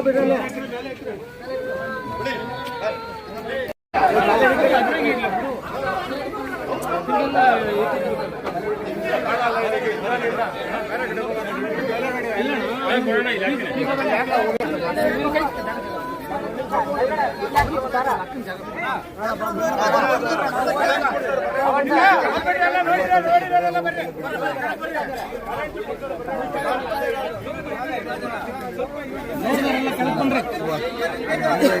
ಸ್ವಲ್ಪ கலெக்ட் பண்றேன்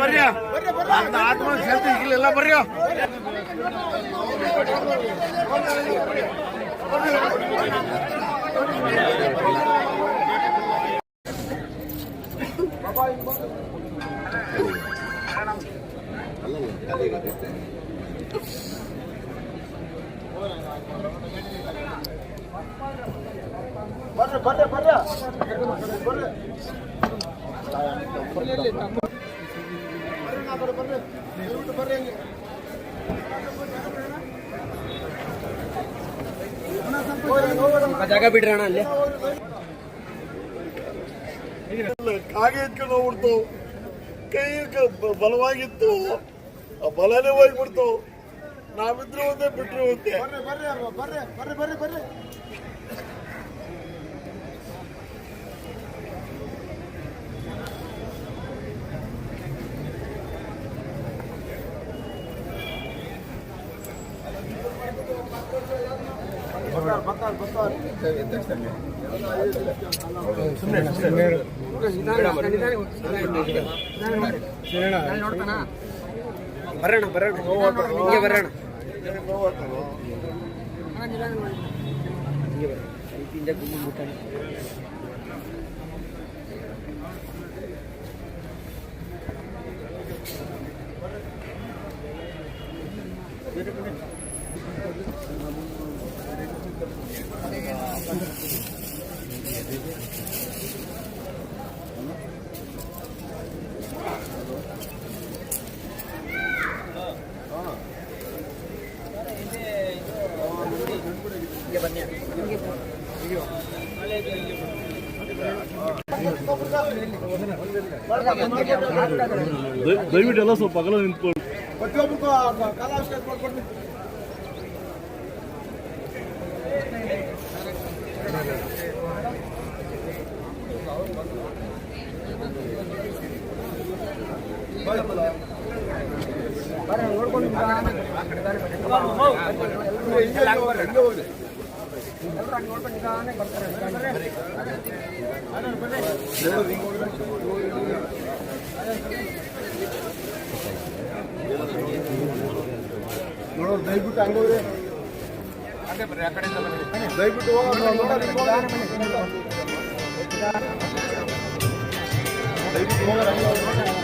ಬರ್ರಿ. ಆತ್ಮ ಸೇರ್ತಿ ಇಲ್ಲೆಲ್ಲ ಬರ್ರಿ. ಬರ್ರಿ ಬರ್ರಿ ಬರ್ರಿ ಬರ್ರಿ ಜಾಗ ಬಿಡ್ರಿ ಅಣ್ಣ ಅಲ್ಲಿ. ಕಾಗೆ ಇಟ್ಕೊಂಡು ಹೋಗ್ಬಿಡ್ತು. ಕೈ ಬಲವಾಗಿತ್ತು. ಆ ಬಲನೇ ಹೋಗ್ಬಿಡ್ತು. ನಾವಿದ್ರು ಒಂದೇ ಬಿಟ್ರು ಒಂದೇ. ಬರ್ರಿ ಬರ್ರಿ ಬರ್ರಿ ಬರ್ರಿ ಬರ್ರಿ ಬರ್ರಿ. ಬರೋಣ ಬರೋಣ ಹಿಂಗೆ ಬರೋಣ ಹಿಂದೆ ಗುಂಡ್ಬಿಟ್ಟಾನೆ. ದಯವಿಟ್ಟು ಎಲ್ಲ ಸ್ವಲ್ಪ ಅಗಲ ನಿಂತ್ಕೊಳ್ಳಿ ಪ್ರತಿಯೊಬ್ಬರಿಗೂ ಕಾಲಾವಕಾಶ ಮಾಡ್ಕೊಡ್ತೀನಿ ನೋಡೋದು ದಯವಿಟ್ಟು ಹಂಗೋದ್ರೆ ದಯವಿಟ್ಟು ಹೋಗೋಣ ದಯವಿಟ್ಟು ದಯವಿಟ್ಟು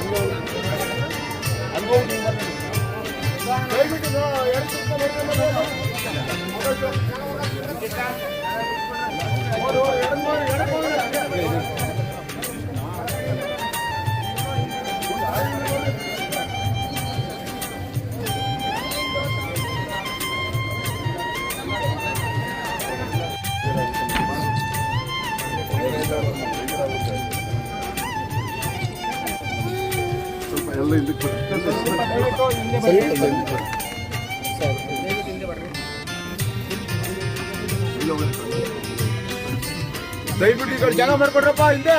ದಯವಿಟ್ಟು ಈ ಕಡೆ ಜಾಗ ಮಾಡ್ಕೊಡ್ರಪ್ಪ ಹಿಂದೆ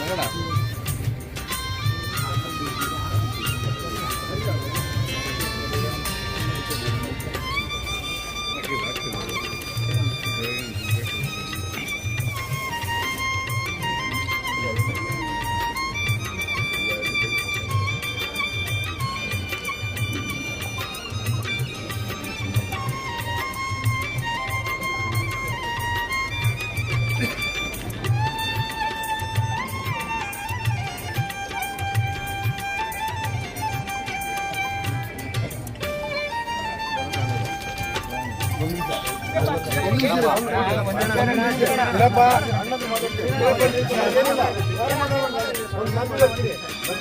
ಬೇಡ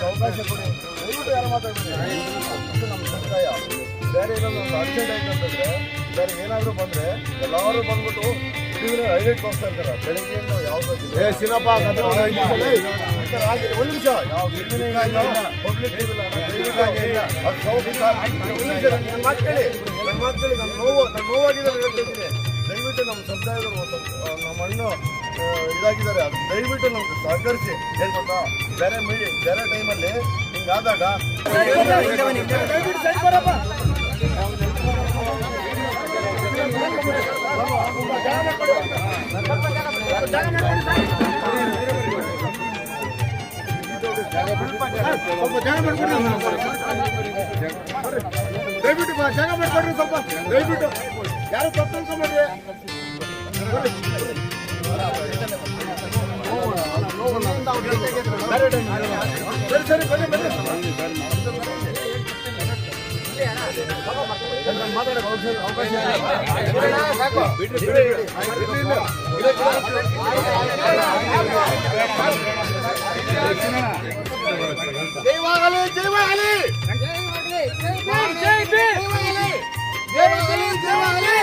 ಅವಕಾಶ ಕೊಡಿ ನಮ್ಮ ಬೇರೆ ಏನಾದರೂ ಒಂದು ಆಯ್ತು ಅಂತಂದರೆ ಬೇರೆ ಏನಾದರೂ ಬಂದ್ರೆ ಎಲ್ಲರೂ ಬಂದ್ಬಿಟ್ಟು ಟಿವಿನ ಹೈಲೈಟ್ ತೋರಿಸ್ತಾ ಇರ್ತಾರೆ ಬೆಳಿಗ್ಗೆ ಯಾವ್ದು ಏ ಸಿನಪ್ಪ ಒಂದು ನಿಮಿಷ ಯಾವ ಪಬ್ಲಿಕ್ ಅದು ಮಾತು ಹೇಳ್ತಿದ್ದೀನಿ ದಯವಿಟ್ಟು ನಮ್ಮ ಸಮುದಾಯದವರು ನಮ್ಮ ಅಣ್ಣ ಇದಾಗಿದ್ದಾರೆ ಅದು ದಯವಿಟ್ಟು ನಮ್ಗೆ ಸಹಕರಿಸಿ ಗೊತ್ತಾ ಬೇರೆ ಮೀಡಿ ಬೇರೆ ಟೈಮಲ್ಲಿ ಹಿಂಗಾದಾಗ ಸ್ವಲ್ಪ ಜಾಗ ಮಾಡ್ಕೊಡ್ರಿ ದಯವಿಟ್ಟು ಜಾಗ ಮಾಡ್ಕೊಡ್ರಿ ಸ್ವಲ್ಪ ದಯವಿಟ್ಟು ಯಾರು ತಪ್ಪು ತಿಳ್ಕೊಂಬೇಡ್ರಿ ಸರಿ ಸರಿ ಬನ್ನಿ ಬನ್ನಿ ಮಾತಾಡಕ್ಕೆ ಅವಕಾಶ జై వాగలే జై వాగలే జై వాగలే జై వాగలే జై వాగలే జై వాగలే జై వాగలే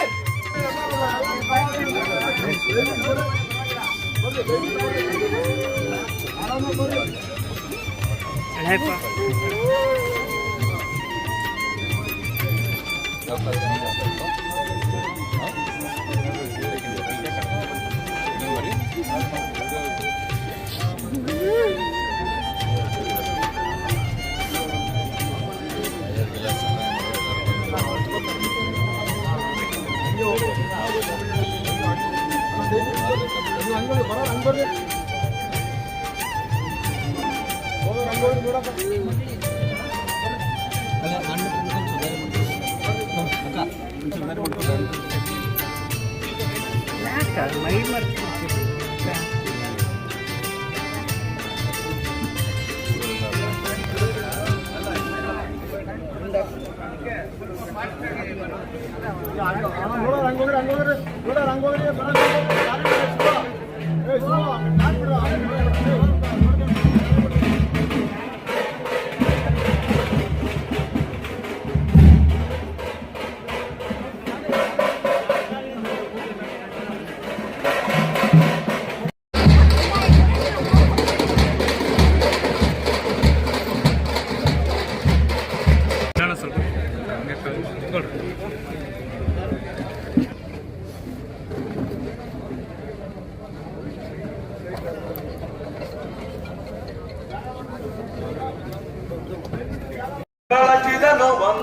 ಜೈವಾಗಲಿ ನೋಡೋ ರಂಗೋಲಿ ರಂಗೋಲಿ ನೋಡೋ ರಂಗೋಲಿ ಕಾಣ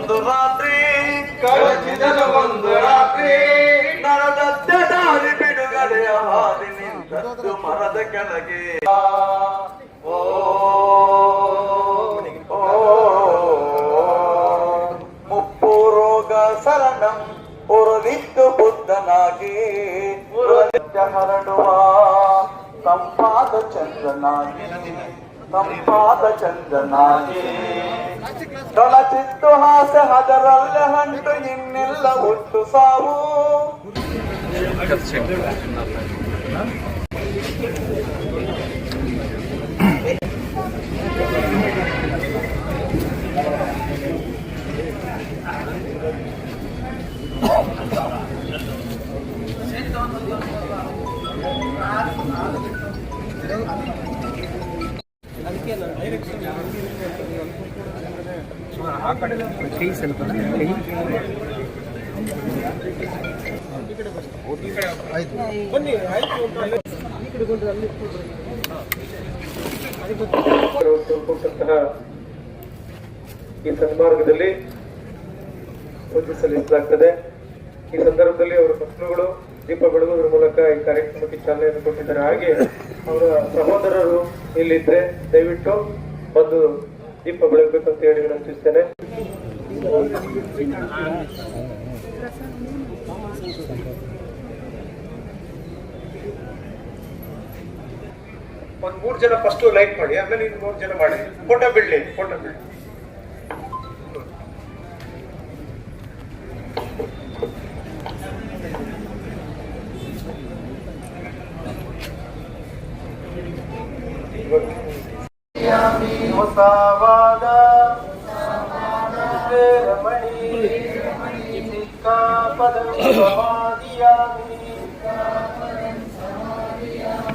ಒಂದು ರಾತ್ರಿ ಕಳಚಿದನು ಒಂದು ರಾತ್ರಿ ನರದತ್ತ ದಾರಿ ಬಿಡುಗಡೆಯ ಹಾದಿ ನಿಂತದ್ದು ಮರದ ಕೆಳಗೆ. ಓ, ಮುಪ್ಪು ರೋಗ ಸರಣಂ ಉರುಳಿದ್ದು ಬುದ್ಧನಾಗಿ. ಹರಡುವ ತಂಪಾದ ಚಂದ್ರನಾಗಿ ತಂಪಾದ ಚಂದ್ರನಾಗಿ. ತೊಳಚಿತ್ತು ಹಾಸೆ ಅದರಲ್ಲ ಹಂಟು ಇನ್ನೆಲ್ಲ ಹುಟ್ಟು ಸಾವು ಈ ಸನ್ಮಾರ್ಗದಲ್ಲಿ ಪೂಜೆ ಸಲ್ಲಿಸಲಾಗ್ತದೆ ಈ ಸಂದರ್ಭದಲ್ಲಿ ಅವರ ಮಕ್ಕಳುಗಳು ದೀಪ ಬೆಳಗುವುದರ ಮೂಲಕ ಈ ಕಾರ್ಯಕ್ರಮಕ್ಕೆ ಚಾಲನೆಯನ್ನು ಕೊಟ್ಟಿದ್ದಾರೆ. ಹಾಗೆ ಅವರ ಸಹೋದರರು ಇಲ್ಲಿದ್ರೆ ದಯವಿಟ್ಟು ಒಂದು ದೀಪ ಬೆಳಗಬೇಕು ಅಂತ ಹೇಳಿ ವಿನಂತಿಸ್ತೇನೆ. जन फस्ट लाइक आम जन फ़ोटो बिल्ली फ़ोटो बिल Yeah.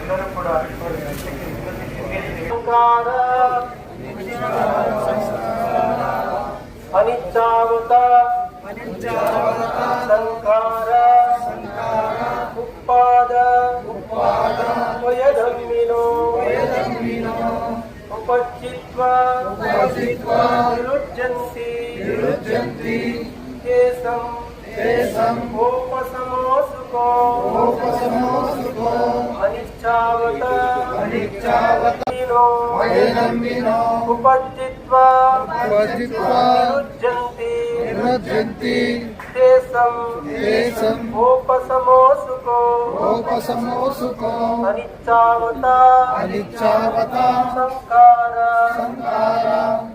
ಎಲ್ಲರೂ ಕೂಡ ಓಂಕಾರ ಅನಿಚ್ಚಾವತ ಸಂಕಾರ ಉಪ್ಪಾದ ವಯಧಮ್ಮಿನೋ ಉಪಚಿತ್ವ ನಿರುಜ್ಜಂತಿ ಕೇಸಂ सुखो अनिच्छावत अनिच्छावत उपज्जित्वा उपज्जित्वा रुज्यन्ति रुज्यन्ति तेसं तेसं उपसमो सुखो उपसमो सुखो अनिच्छावता अनिच्छावता संकारा संकारा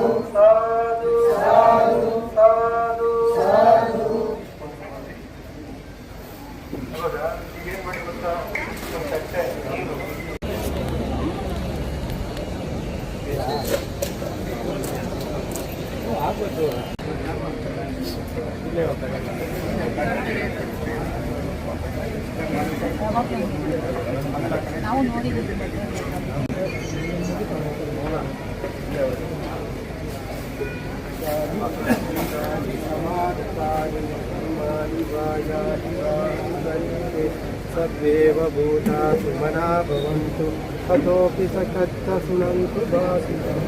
सद्वेव भूता सुमना भवन्तु ततोऽपि सकत्त सुनन्तु भासितम्